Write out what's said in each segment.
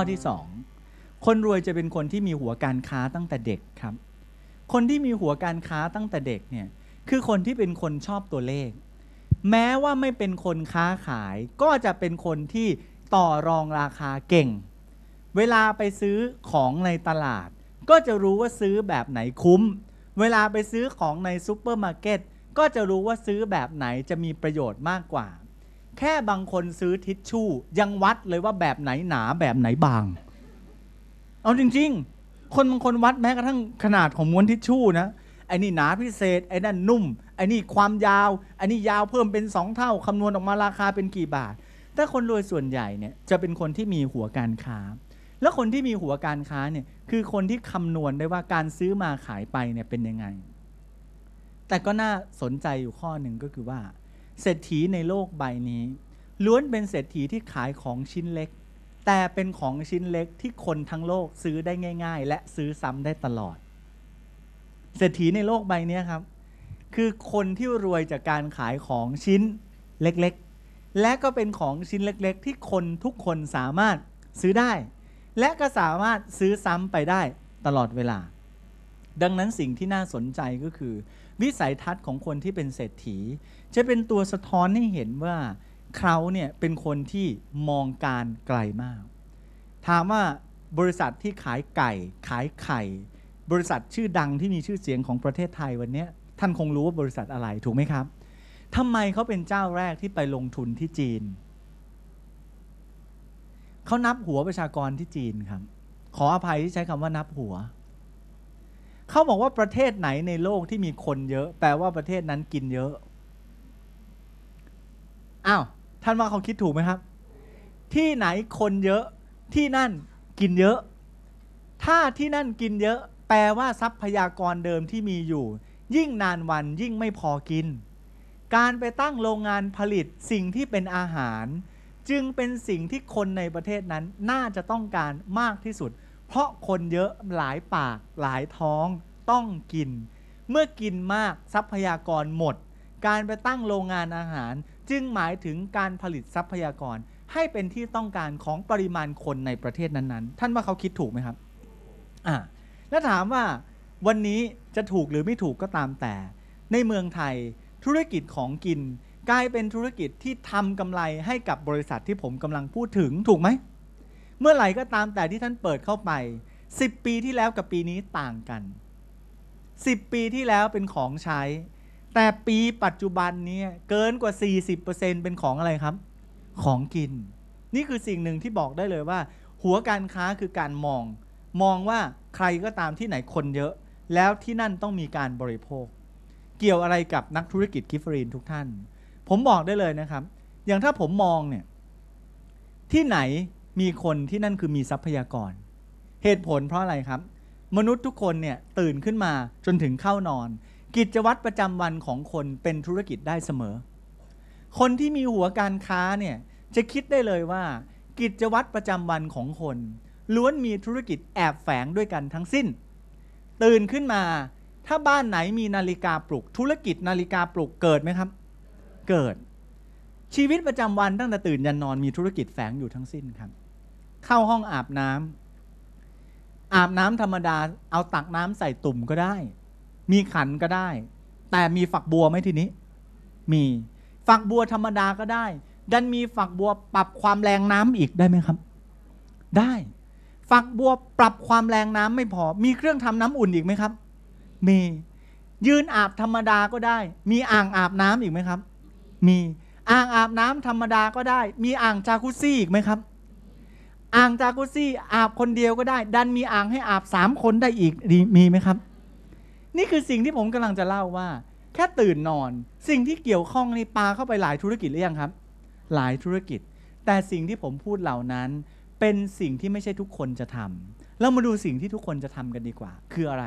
ข้อที่สองคนรวยจะเป็นคนที่มีหัวการค้าตั้งแต่เด็กครับ คนที่มีหัวการค้าตั้งแต่เด็กเนี่ยคือคนที่เป็นคนชอบตัวเลข แม้ว่าไม่เป็นคนค้าขาย ก็จะเป็นคนที่ต่อรองราคาเก่ง เวลาไปซื้อของในตลาด ก็จะรู้ว่าซื้อแบบไหนคุ้ม เวลาไปซื้อของในซูเปอร์มาร์เก็ตก็จะรู้ว่าซื้อแบบไหนจะมีประโยชน์มากกว่า แค่บางคนซื้อทิชชู่ ยังวัดเลยว่าแบบไหนหนาแบบไหนบาง เอาจริง ๆ คนบางคนวัดแม้กระทั่งขนาดของม้วนทิชชู่นะไอ้นี่หนาพิเศษไอ้นั่นนุ่มไอ้นี่ความยาวไอ้นี่ยาวเพิ่มเป็นสองเท่าคำนวณออกมาราคาเป็นกี่บาทแต่คนรวยส่วนใหญ่เนี่ยจะเป็นคนที่มีหัวการค้า แล้วคนที่มีหัวการค้าเนี่ยคือคนที่คำนวณได้ว่าการซื้อมาขายไปเนี่ยเป็นยังไง แต่ก็น่าสนใจอยู่ข้อหนึ่งก็คือว่า เศรษฐีในโลกใบนี้ ล้วนเป็นเศรษฐีที่ขายของชิ้นเล็ก แต่เป็นของชิ้นเล็กที่คนทั้งโลกซื้อได้ง่าย ๆ และซื้อซ้ำได้ตลอด เศรษฐีในโลกใบนี้ครับ คือคนที่รวยจากการขายของชิ้นเล็กๆ และก็เป็นของชิ้นเล็กๆ ที่คนทุกคนสามารถซื้อได้ และก็สามารถซื้อซ้ำไปได้ตลอดเวลา ดังนั้นสิ่งที่น่าสนใจก็คือ วิสัยทัศน์ของคนที่เป็นเศรษฐี จะเป็นตัวสะท้อนให้เห็นว่าเขาเนี่ยเป็นคนที่มองการไกลมาก ถามว่าบริษัทที่ขายไก่ ขายไข่ บริษัทชื่อดังที่มีชื่อเสียงของประเทศไทยวันนี้ท่านคงรู้ว่าบริษัทอะไรถูกไหมครับทำไมเขาเป็นเจ้าแรกที่ไปลงทุนที่จีนเขานับหัวประชากรที่จีนครับ ขออภัยที่ใช้คำว่านับหัว เขาบอกว่าประเทศไหนในโลกที่มีคนเยอะ แปลว่าประเทศนั้นกินเยอะอ้าวท่านว่าเขาคิดถูกไหมครับ ที่ไหนคนเยอะที่นั่นกินเยอะ ถ้าที่นั่นกินเยอะ แปลว่าทรัพยากรเดิมที่มีอยู่ ยิ่งนานวันยิ่งไม่พอกิน การไปตั้งโรงงานผลิตสิ่งที่เป็นอาหาร จึงเป็นสิ่งที่คนในประเทศนั้นน่าจะต้องการมากที่สุด เพราะคนเยอะหลายปากหลายท้องต้องกิน เมื่อกินมากทรัพยากรหมด การไปตั้งโรงงานอาหาร จึงหมายถึงการผลิตทรัพยากร ให้เป็นที่ต้องการของปริมาณคนในประเทศนั้นๆ ท่านว่าเขาคิดถูกไหมครับอ่าแล้วถามว่าวันนี้จะถูกหรือไม่ถูกก็ตามแต่ ในเมืองไทยธุรกิจของกิน กลายเป็นธุรกิจที่ทำกำไรให้กับบริษัทที่ผมกำลังพูดถึงถูกไหม เมื่อไหร่ก็ตามแต่ที่ท่านเปิดเข้าไป 10 ปีที่แล้วกับปีนี้ต่างกัน 10 ปีที่แล้วเป็นของใช้ แต่ปีปัจจุบันนี้เกินกว่า 40%เป็นของอะไรครับ ของกิน นี่คือสิ่งหนึ่งที่บอกได้เลยว่า หัวการค้าคือการมอง มองว่าใครก็ตามที่ไหนคนเยอะ แล้วที่นั่นต้องมีการบริโภค เกี่ยวอะไรกับนักธุรกิจกิฟฟรีนทุกท่าน ผมบอกได้เลยนะครับ อย่างถ้าผมมองเนี่ยที่ไหน มีคนที่นั่นคือมีทรัพยากร เหตุผลเพราะอะไรครับ มนุษย์ทุกคนเนี่ยตื่นขึ้นมาจนถึงเข้านอน กิจวัตรประจำวันของคนเป็นธุรกิจได้เสมอ คนที่มีหัวการค้าเนี่ยจะคิดได้เลยว่า กิจวัตรประจำวันของคน ล้วนมีธุรกิจแอบแฝงด้วยกันทั้งสิ้น ตื่นขึ้นมาถ้าบ้านไหนมีนาฬิกาปลุก ธุรกิจนาฬิกาปลุกเกิดไหมครับ เกิดชีวิตประจำวันตั้งแต่ตื่นยันนอนมีธุรกิจแฝงอยู่ทั้งสิ้นครับ เข้าห้องอาบน้ำอาบน้ำธรรมดา เอาตักน้ำใส่ตุ่มก็ได้ มีขันก็ได้ แต่มีฝักบัวไหมทีนี้ มีฝักบัวธรรมดาก็ได้ ดันมีฝักบัวปรับความแรงน้ำอีกได้ไหมครับ ได้ ฝักบัวปรับความแรงน้ำไม่พอ มีเครื่องทำน้ำอุ่นอีกไหมครับ มี ยืนอาบธรรมดาก็ได้ มีอ่างอาบน้ำอีกไหมครับ มี อ่างอาบน้ำธรรมดาก็ได้ มีอ่างจากุซี่อีกไหมครับ อ่างจากุซซี่อาบคนเดียวก็ได้ ดันมีอ่างให้อาบสามคนได้อีกดีมีไหมครับ นี่คือสิ่งที่ผมกำลังจะเล่าว่า แค่ตื่นนอน สิ่งที่เกี่ยวข้องในี่ปาเข้าไปหลายธุรกิจหรือยังครับ หลายธุรกิจ แต่สิ่งที่ผมพูดเหล่านั้นเป็นสิ่งที่ไม่ใช่ทุกคนจะทำเรามาดูสิ่งที่ทุกคนจะทำกันดีกว่า คืออะไร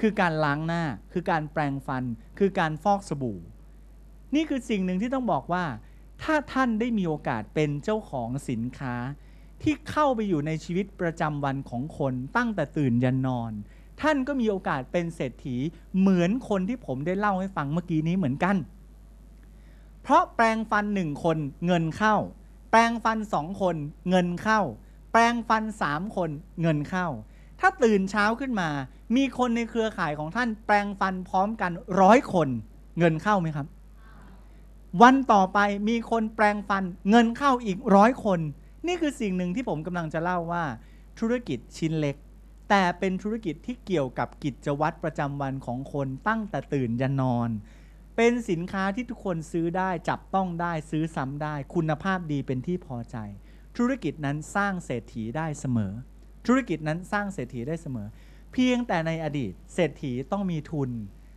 คือการล้างหน้า คือการแปรงฟัน คือการฟอกสบู่ นี่คือสิ่งหนึ่งที่ต้องบอกว่า ถ้าท่านได้มีโอกาสเป็นเจ้าของสินค้า ที่เข้าไปอยู่ในชีวิตประจำวันของคนตั้งแต่ตื่นยันนอน ท่านก็มีโอกาสเป็นเศรษฐีเหมือนคนที่ผมได้เล่าให้ฟังเมื่อกี้นี้เหมือนกัน เพราะแปลงฟันหนึ่งคนเงินเข้า แปลงฟันสองคนเงินเข้าแแปลงฟันสามคนเงินเข้า ถ้าตื่นเช้าขึ้นมา มีคนในเครือข่ายของท่านแปลงฟันพร้อมกันร้อยคน เงินเข้าไหมครับ วันต่อไปมีคนแปลงฟันเงินเข้าอีกร้อยคน นี่คือสิ่งหนึ่งที่ผมกำลังจะเล่าว่าธุรกิจชิ้นเล็ก แต่เป็นธุรกิจที่เกี่ยวกับกิจวัตรประจำวันของคนตั้งแต่ตื่นยันนอน เป็นสินค้าที่ทุกคนซื้อได้จับต้องได้ซื้อซ้ำได้ คุณภาพดีเป็นที่พอใจ ธุรกิจนั้นสร้างเศรษฐีได้เสมอ ธุรกิจนั้นสร้างเศรษฐีได้เสมอ เพียงแต่ในอดีต เศรษฐีต้องมีทุน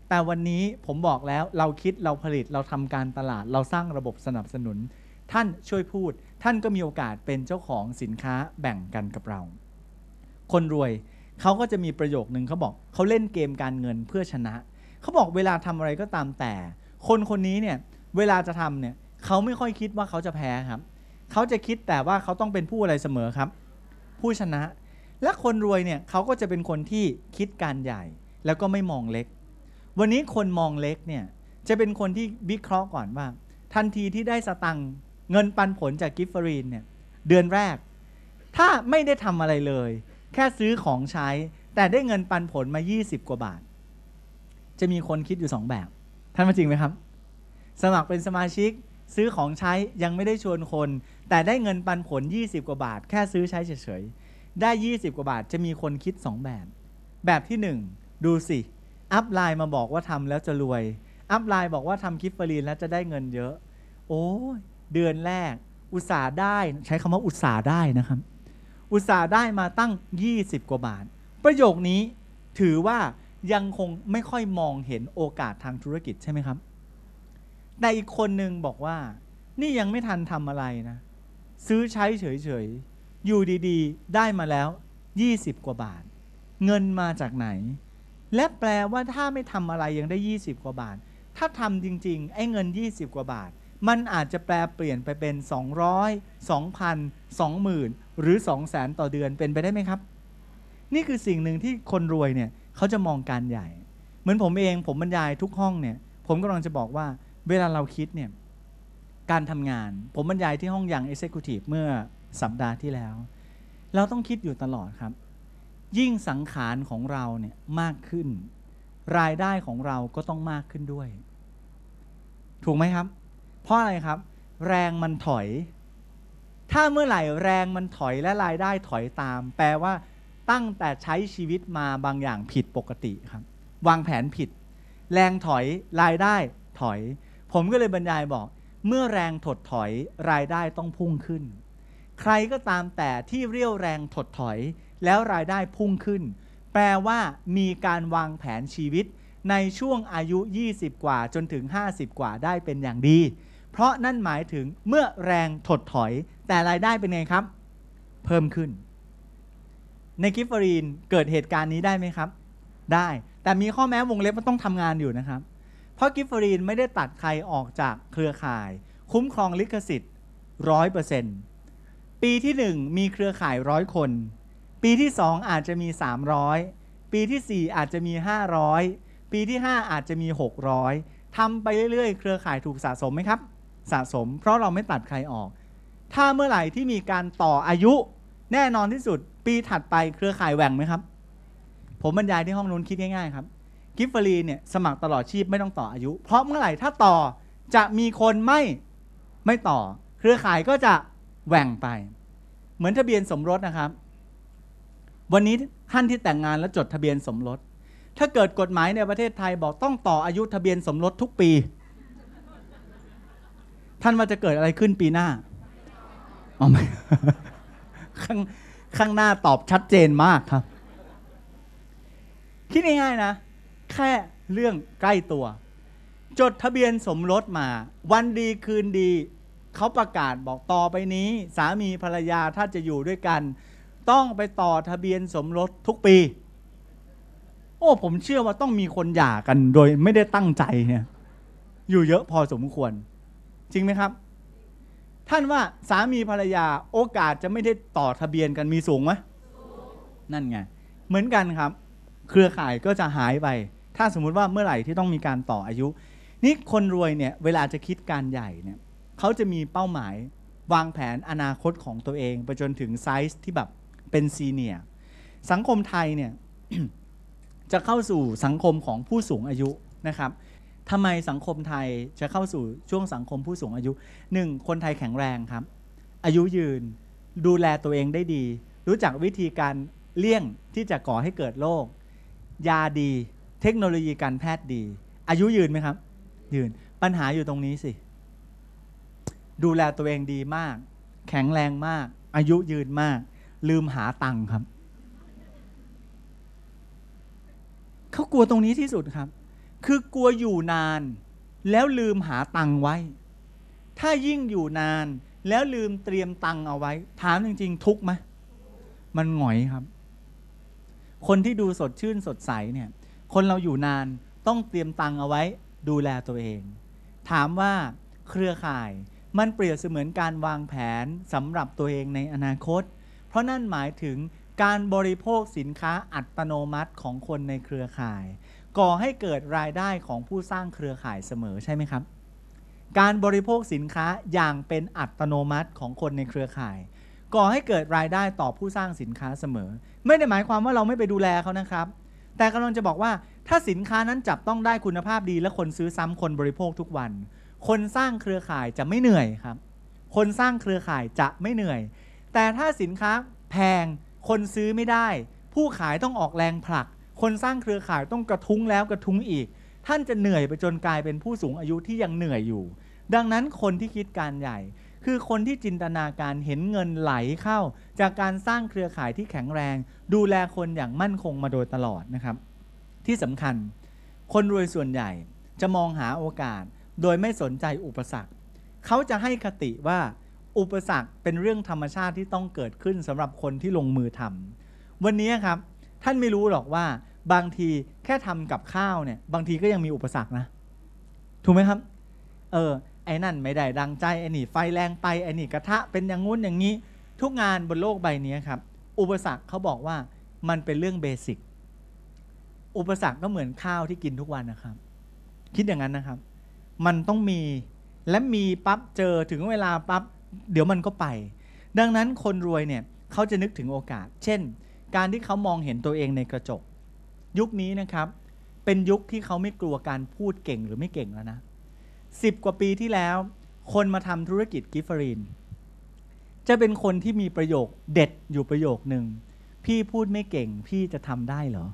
แต่วันนี้ผมบอกแล้วเราคิดเราผลิตเราทำการตลาดเราสร้างระบบสนับสนุน ท่านช่วยพูด ท่านก็มีโอกาสเป็นเจ้าของสินค้าแบ่งกันกับเรา คนรวยเขาก็จะมีประโยคนึงเขาบอกเขาเล่นเกมการเงินเพื่อชนะ เขาบอกเวลาทำอะไรก็ตามแต่ คนคนนี้เนี่ยเวลาจะทำเนี่ยเขาไม่ค่อยคิดว่าเขาจะแพ้ครับ เขาจะคิดแต่ว่าเขาต้องเป็นผู้อะไรเสมอครับ ผู้ชนะ และคนรวยเนี่ยเขาก็จะเป็นคนที่คิดการใหญ่ แล้วก็ไม่มองเล็ก วันนี้คนมองเล็กเนี่ยจะเป็นคนที่วิเคราะห์ก่อนว่า ทันทีที่ได้สตังค์ เงินปันผลจากกิฟฟรีนเนี่ยเดือนแรก ถ้าไม่ได้ทำอะไรเลย แค่ซื้อของใช้ แต่ได้เงินปันผลมา 20 กว่าบาท จะมีคนคิดอยู่ 2 แบบ ท่านมาจริงไหมครับ สมัครเป็นสมาชิกซื้อของใช้ยังไม่ได้ชวนคน แต่ได้เงินปันผล 20 กว่าบาท แค่ซื้อใช้เฉยๆ ได้ 20 กว่าบาทจะมีคนคิด 2 แบบ แบบที่ 1 ดูสิ อัพไลน์มาบอกว่าทำแล้วจะรวย อัพไลน์บอกว่าทำคลิปฟรีนแล้วจะได้เงินเยอะ โอ้ย เดือนแรก อุตสาห์ได้ใช้คำว่าอุตสาห์ได้นะครับ อุตสาห์ได้มาตั้ง 20 กว่าบาท ประโยคนี้ถือว่ายังคงไม่ค่อยมองเห็นโอกาสทางธุรกิจใช่ไหมครับ แต่อีกคนหนึ่งบอกว่า นี่ยังไม่ทันทำอะไรนะ ซื้อใช้เฉยๆ อยู่ดีๆ ได้มาแล้ว 20 กว่าบาท เงินมาจากไหน และแปลว่าถ้าไม่ทำอะไรยังได้ 20 กว่าบาท ถ้าทำจริงๆ ไอ้เงิน 20 กว่าบาท มันอาจจะแปลเปลี่ยนไปเป็น 200 2,000 20,000 หรือ 200,000 ต่อเดือนเป็นไปได้ไหมครับ นี่คือสิ่งหนึ่งที่คนรวยเนี่ยเขาจะมองการใหญ่ เหมือนผมเองผมบรรยายทุกห้องเนี่ยผมกำลังจะบอกว่าเวลาเราคิดเนี่ยการทำงาน ผมบรรยายที่ห้องยัง Executive เมื่อสัปดาห์ที่แล้ว เราต้องคิดอยู่ตลอดครับ ยิ่งสังขารของเราเนี่ยมากขึ้น รายได้ของเราก็ต้องมากขึ้นด้วย ถูกไหมครับ เพราะอะไรครับ แรงมันถอย ถ้าเมื่อไหร่แรงมันถอยและรายได้ถอยตาม แปลว่าตั้งแต่ใช้ชีวิตมาบางอย่างผิดปกติครับ วางแผนผิด แรงถอยรายได้ถอย ผมก็เลยบรรยายบอก เมื่อแรงถดถอยรายได้ต้องพุ่งขึ้น ใครก็ตามแต่ที่เรียวแรงถดถอย แล้วรายได้พุ่งขึ้น แปลว่ามีการวางแผนชีวิตในช่วงอายุ 20 กว่าจนถึง 50 กว่าได้เป็นอย่างดี เพราะนั่นหมายถึงเมื่อแรงถดถอย แต่รายได้เป็นไงครับ เพิ่มขึ้น ในกิฟฟรีนเกิดเหตุการณ์นี้ได้ไหมครับ ได้ แต่มีข้อแม้วงเล็บว่าต้องทำงานอยู่นะครับ เพราะกิฟฟรีนไม่ได้ตัดใครออกจากเครือข่าย คุ้มครองลิขสิทธิ์ร้อยเปอร์เซ็นต์ปีที่ 1 มีเครือข่ายร้อยคน ปีที่ 2 อาจจะมี 300 ปีที่ 4 อาจจะมี 500 ปีที่ 5 อาจจะมี 600ทำไปเรื่อยๆ เครือข่ายถูกสะสมไหมครับ สะสม เพราะเราไม่ตัดใครออก ถ้าเมื่อไหร่ที่มีการต่ออายุแน่นอนที่สุด ปีถัดไปเครือข่ายแหว่งไหมครับ ผมบรรยายที่ห้องนู้นคิดง่ายๆครับกิฟฟรีเนี่ยสมัครตลอดชีพไม่ต้องต่ออายุ เพราะเมื่อไหร่ถ้าต่อจะมีคนไม่ไม่ต่อ เครือข่ายก็จะแหว่งไป เหมือนทะเบียนสมรสนะครับ วันนี้ท่านที่แต่งงานแล้วจดทะเบียนสมรส ถ้าเกิดกฎหมายในประเทศไทยบอกต้องต่ออายุทะเบียนสมรสทุกปี ท่านว่าจะเกิดอะไรขึ้นปีหน้าอ๋อไม่ข้างข้างหน้าตอบชัดเจนมากครับ คิดง่ายๆนะ แค่เรื่องใกล้ตัว จดทะเบียนสมรสมา วันดีคืนดี เขาประกาศบอกต่อไปนี้ สามีภรรยาถ้าจะอยู่ด้วยกัน ต้องไปต่อทะเบียนสมรสทุกปี โอ้ผมเชื่อว่าต้องมีคนหย่ากันโดยไม่ได้ตั้งใจเนี่ย อยู่เยอะพอสมควร จริงไหมครับ ท่านว่าสามีภรรยาโอกาสจะไม่ได้ต่อทะเบียนกันมีสูงไหมนั่นไง เหมือนกันครับ เครือข่ายก็จะหายไป ถ้าสมมุติว่าเมื่อไหร่ที่ต้องมีการต่ออายุ นี่คนรวยเนี่ยเวลาจะคิดการใหญ่เนี่ยเขาจะมีเป้าหมายวางแผนอนาคตของตัวเองไปจนถึงไซส์ที่แบบเป็นซีเนียสังคมไทยเนี่ยจะเข้าสู่สังคมของผู้สูงอายุนะครับ ทำไมสังคมไทยจะเข้าสู่ช่วงสังคมผู้สูงอายุหนึ่งคนไทยแข็งแรงครับ อายุยืนดูแลตัวเองได้ดี รู้จักวิธีการเลี่ยงที่จะก่อให้เกิดโรคยาดี เทคโนโลยีการแพทย์ดี อายุยืนไหมครับ ยืนปัญหาอยู่ตรงนี้สิ ดูแลตัวเองดีมาก แข็งแรงมาก อายุยืนมาก ลืมหาตังค์ครับ เขากลัวตรงนี้ที่สุดครับ คือกลัวอยู่นาน แล้วลืมหาตังค์ไว้ ถ้ายิ่งอยู่นานแล้วลืมเตรียมตังค์เอาไว้ ถามจริง ๆ ทุกไหมมันหงอยครับ คนที่ดูสดชื่นสดใสเนี่ย คนเราอยู่นานต้องเตรียมตังค์เอาไว้ ดูแลตัวเอง ถามว่าเครือข่ายมันเปรียบเสมือนการวางแผนสำหรับตัวเองในอนาคต เพราะนั่นหมายถึงการบริโภคสินค้าอัตโนมัติของคนในเครือข่าย ก่อให้เกิดรายได้ของผู้สร้างเครือข่ายเสมอใช่ไหมครับ การบริโภคสินค้าอย่างเป็นอัตโนมัติของคนในเครือข่าย ก่อให้เกิดรายได้ต่อผู้สร้างสินค้าเสมอ ไม่ได้หมายความว่าเราไม่ไปดูแลเขานะครับ แต่กำลังจะบอกว่าถ้าสินค้านั้นจับต้องได้คุณภาพดี และคนซื้อซ้ำคนบริโภคทุกวัน คนสร้างเครือข่ายจะไม่เหนื่อยครับ คนสร้างเครือข่ายจะไม่เหนื่อย แต่ถ้าสินค้าแพงคนซื้อไม่ได้ ผู้ขายต้องออกแรงผลัก คนสร้างเครือข่ายต้องกระทุ้งแล้วกระทุ้งอีก ท่านจะเหนื่อยไปจนกลายเป็นผู้สูงอายุที่ยังเหนื่อยอยู่ ดังนั้นคนที่คิดการใหญ่ คือคนที่จินตนาการเห็นเงินไหลเข้า จากการสร้างเครือข่ายที่แข็งแรง ดูแลคนอย่างมั่นคงมาโดยตลอดนะครับ ที่สำคัญ คนรวยส่วนใหญ่จะมองหาโอกาส โดยไม่สนใจอุปสรรค เขาจะให้คติว่าอุปสรรคเป็นเรื่องธรรมชาติที่ต้องเกิดขึ้นสำหรับคนที่ลงมือทำวันนี้ครับ ท่านไม่รู้หรอกว่าบางทีแค่ทำกับข้าวเนี่ยบางทีก็ยังมีอุปสรรคนะ ถูกไหมครับ เออไอ้นั่นไม่ได้ดังใจไอ้นี่ไฟแรงไปไอ้นี่กระทะเป็นอย่างงู้นอย่างนี้ ทุกงานบนโลกใบนี้ครับ อุปสรรคเขาบอกว่ามันเป็นเรื่องเบสิกอุปสรรคก็เหมือนข้าวที่กินทุกวันนะครับ คิดอย่างนั้นนะครับ มันต้องมีและมีปั๊บเจอถึงเวลาปั๊บเดี๋ยวมันก็ไป ดังนั้นคนรวยเนี่ยเขาจะนึกถึงโอกาส เช่น การที่เขามองเห็นตัวเองในกระจก ยุคนี้นะครับ เป็นยุคที่เขาไม่กลัวการพูดเก่งหรือไม่เก่งแล้วนะสิบกว่าปีที่แล้ว คนมาทำธุรกิจกิฟเฟอรีนจะเป็นคนที่มีประโยคเด็ดอยู่ประโยคหนึ่งพี่พูดไม่เก่งพี่จะทำได้เหรอ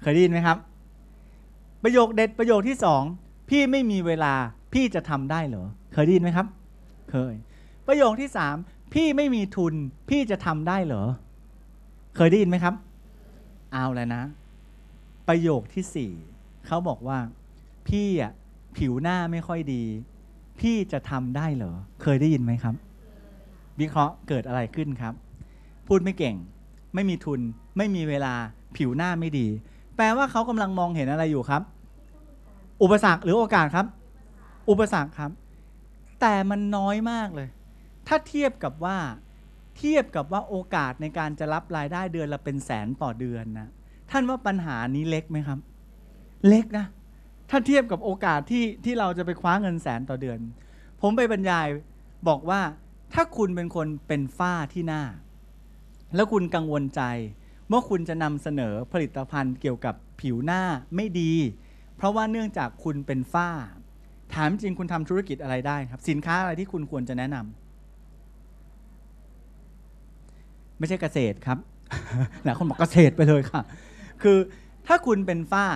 เคยได้ยินไหมครับ ประโยคเด็ดประโยคที่สองพี่ไม่มีเวลาพี่จะทำได้เหรอ เคยได้ยินไหมครับ เคย ประโยคที่สามพี่ไม่มีทุนพี่จะทำได้เหรอ เคยได้ยินไหมครับ เอาแล้วนะ ประโยคที่สี่เขาบอกว่า พี่อะผิวหน้าไม่ค่อยดี พี่จะทำได้เหรอ เคยได้ยินไหมครับ วิเคราะห์เกิดอะไรขึ้นครับ พูดไม่เก่ง ไม่มีทุน ไม่มีเวลา ผิวหน้าไม่ดี แปลว่าเขากำลังมองเห็นอะไรอยู่ครับ อุปสรรคหรือโอกาสครับ อุปสรรคครับ แต่มันน้อยมากเลย ถ้าเทียบกับว่า เทียบกับว่าโอกาสในการจะรับรายได้เดือนละเป็นแสนต่อเดือนนะท่านว่าปัญหานี้เล็กไหมครับ เล็กนะ ถ้าเทียบกับโอกาสที่ที่เราจะไปคว้าเงินแสนต่อเดือน ผมไปบรรยายบอกว่าถ้าคุณเป็นคนเป็นฝ้าที่หน้า แล้วคุณกังวลใจว่าคุณจะนำเสนอผลิตภัณฑ์เกี่ยวกับผิวหน้าไม่ดี เพราะว่าเนื่องจากคุณเป็นฝ้า ถามจริงคุณทำธุรกิจอะไรได้ครับ สินค้าอะไรที่คุณควรจะแนะนำ ไม่ใช่เกษตรครับหลายคนบอกเกษตรไปเลยค่ะ คือถ้าคุณเป็นฝ้า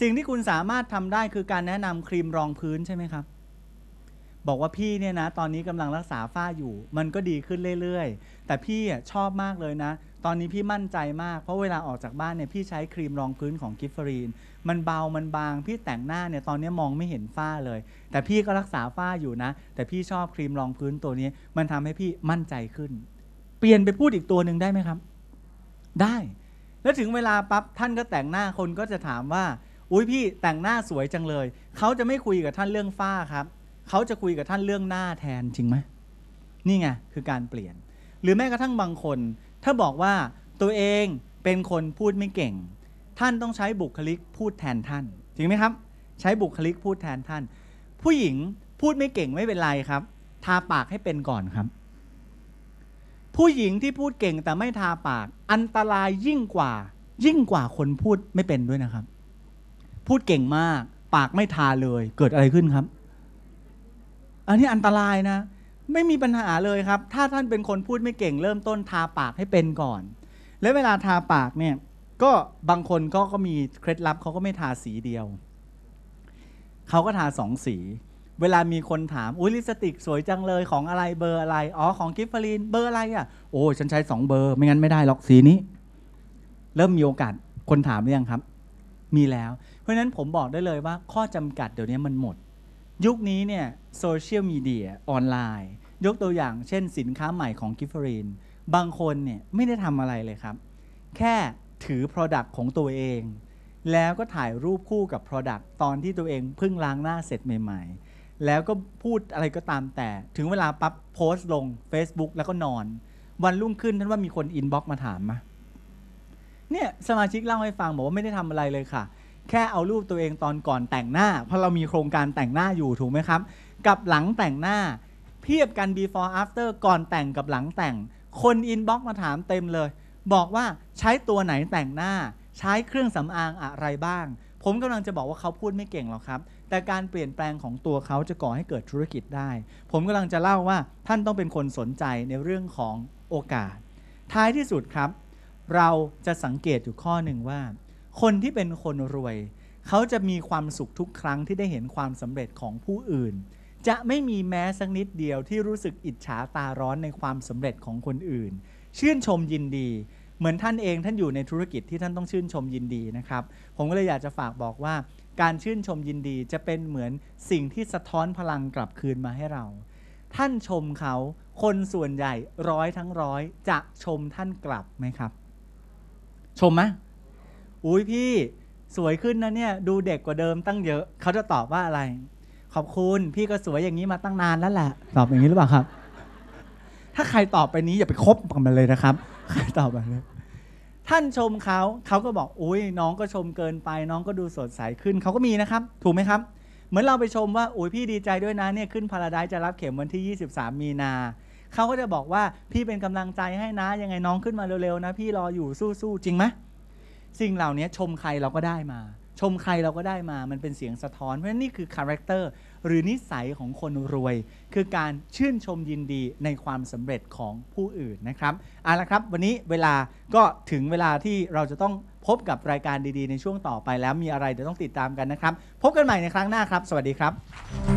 สิ่งที่คุณสามารถทำได้คือการแนะนำครีมรองพื้นใช่ไหมครับ บอกว่าพี่เนี่ยนะ ตอนนี้กำลังรักษาฝ้าอยู่ มันก็ดีขึ้นเรื่อยๆ แต่พี่ชอบมากเลยนะ ตอนนี้พี่มั่นใจมาก เพราะเวลาออกจากบ้านเนี่ยพี่ใช้ครีมรองพื้นของกิฟฟรีน มันเบา มันบาง พี่แต่งหน้าเนี่ยตอนนี้มองไม่เห็นฝ้าเลย แต่พี่ก็รักษาฝ้าอยู่นะ แต่พี่ชอบครีมรองพื้นตัวนี้ มันทำให้พี่มั่นใจขึ้น เปลี่ยนไปพูดอีกตัวหนึ่งได้ไหมครับ ได้ แล้วถึงเวลาปั๊บท่านก็แต่งหน้าคนก็จะถามว่า อุ้ยพี่แต่งหน้าสวยจังเลย เขาจะไม่คุยกับท่านเรื่องฝ้าครับ เขาจะคุยกับท่านเรื่องหน้าแทนจริงไหมนี่ไงคือการเปลี่ยน หรือแม้กระทั่งบางคน ถ้าบอกว่าตัวเองเป็นคนพูดไม่เก่ง ท่านต้องใช้บุคลิกพูดแทนท่าน จริงไหมครับ ใช้บุคลิกพูดแทนท่าน ผู้หญิงพูดไม่เก่งไม่เป็นไรครับ ทาปากให้เป็นก่อนครับ ผู้หญิงที่พูดเก่งแต่ไม่ทาปาก อันตรายยิ่งกว่า ยิ่งกว่าคนพูดไม่เป็นด้วยนะครับ พูดเก่งมาก ปากไม่ทาเลย เกิดอะไรขึ้นครับ อันนี้อันตรายนะ ไม่มีปัญหาเลยครับ ถ้าท่านเป็นคนพูดไม่เก่ง เริ่มต้นทาปากให้เป็นก่อน แล้วเวลาทาปากเนี่ย ก็บางคนก็ก็มีเคล็ดลับเขาก็ไม่ทาสีเดียวเขาก็ทาสองสี เวลามีคนถาม อุ้ยลิปสติกสวยจังเลยของอะไรเบอร์อะไร อ๋อ ของกิฟฟารีนเบอร์อะไรอะ โอ้ฉันใช้สองเบอร์ ไม่งั้นไม่ได้หรอกสีนี้ เริ่มมีโอกาสคนถามหรือยังครับ มีแล้ว เพราะฉะนั้นผมบอกได้เลยว่าข้อจำกัดเดี๋ยวนี้มันหมด ยุคนี้เนี่ยโซเชียลมีเดียออนไลน์ ยกตัวอย่างเช่นสินค้าใหม่ของกิฟฟารีนบางคนเนี่ยไม่ได้ทำอะไรเลยครับ แค่ถือ Product ของตัวเอง แล้วก็ถ่ายรูปคู่กับ Product ตอนที่ตัวเองเพิ่งล้างหน้าเสร็จใหม่ ๆ แล้วก็พูดอะไรก็ตามแต่ ถึงเวลาปั๊บโพสต์ลง Facebook แล้วก็นอน วันรุ่งขึ้นท่านว่ามีคนอินบ็อกมาถามมาเนี่ยสมาชิกเล่าให้ฟังบอกว่าไม่ได้ทำอะไรเลยค่ะ แค่เอารูปตัวเองตอนก่อนแต่งหน้า เพราะเรามีโครงการแต่งหน้าอยู่ถูกไหมครับ กับหลังแต่งหน้า เทียบกัน before after ก่อนแต่งกับหลังแต่ง คนอินบ็อกมาถามเต็มเลย บอกว่าใช้ตัวไหนแต่งหน้า ใช้เครื่องสำอางอะไรบ้าง ผมกำลังจะบอกว่าเขาพูดไม่เก่งหรอกครับ แต่การเปลี่ยนแปลงของตัวเขาจะก่อให้เกิดธุรกิจได้ ผมกำลังจะเล่าว่าท่านต้องเป็นคนสนใจในเรื่องของโอกาส ท้ายที่สุดครับ เราจะสังเกตอยู่ข้อหนึ่งว่า คนที่เป็นคนรวย เขาจะมีความสุขทุกครั้งที่ได้เห็นความสำเร็จของผู้อื่น จะไม่มีแม้สักนิดเดียวที่รู้สึกอิจฉาตาร้อนในความสำเร็จของคนอื่น ชื่นชมยินดี เหมือนท่านเองท่านอยู่ในธุรกิจที่ท่านต้องชื่นชมยินดีนะครับ ผมก็เลยอยากจะฝากบอกว่า การชื่นชมยินดีจะเป็นเหมือนสิ่งที่สะท้อนพลังกลับคืนมาให้เรา ท่านชมเขาคนส่วนใหญ่ร้อยทั้งร้อยจะชมท่านกลับไหมครับ ชมไหมอุ้ยพี่สวยขึ้นนะเนี่ยดูเด็กกว่าเดิมตั้งเยอะ เขาจะตอบว่าอะไร ขอบคุณพี่ก็สวยอย่างนี้มาตั้งนานแล้วแหละ ตอบอย่างนี้หรือเปล่าครับ ถ้าใครตอบไปนี้อย่าไปคบกันเลยนะครับ ตอบแบบนี้ท่านชมเขาเขาก็บอกอุ้ยน้องก็ชมเกินไป น้องก็ดูสดใสขึ้นเขาก็มีนะครับ ถูกไหมครับ เหมือนเราไปชมว่าอุ้ยพี่ดีใจด้วยนะเนี่ยขึ้นพาราไดซ์จะรับเข็มวันที่ 23 มีนาเขาก็จะบอกว่าพี่เป็นกำลังใจให้นะ ยังไงน้องขึ้นมาเร็วๆนะ พี่รออยู่สู้ๆจริงไหมสิ่งเหล่านี้ชมใครเราก็ได้มา ชมใครเราก็ได้มา มันเป็นเสียงสะท้อน เพราะฉะนั้นนี่คือคาแรคเตอร์หรือนิสัยของคนรวย คือการชื่นชมยินดีในความสำเร็จของผู้อื่นนะครับเอาละครับวันนี้เวลาก็ถึงเวลาที่เราจะต้องพบกับรายการดีๆ ในช่วงต่อไปแล้วมีอะไรเดี๋ยวต้องติดตามกันนะครับ พบกันใหม่ในครั้งหน้าครับ สวัสดีครับ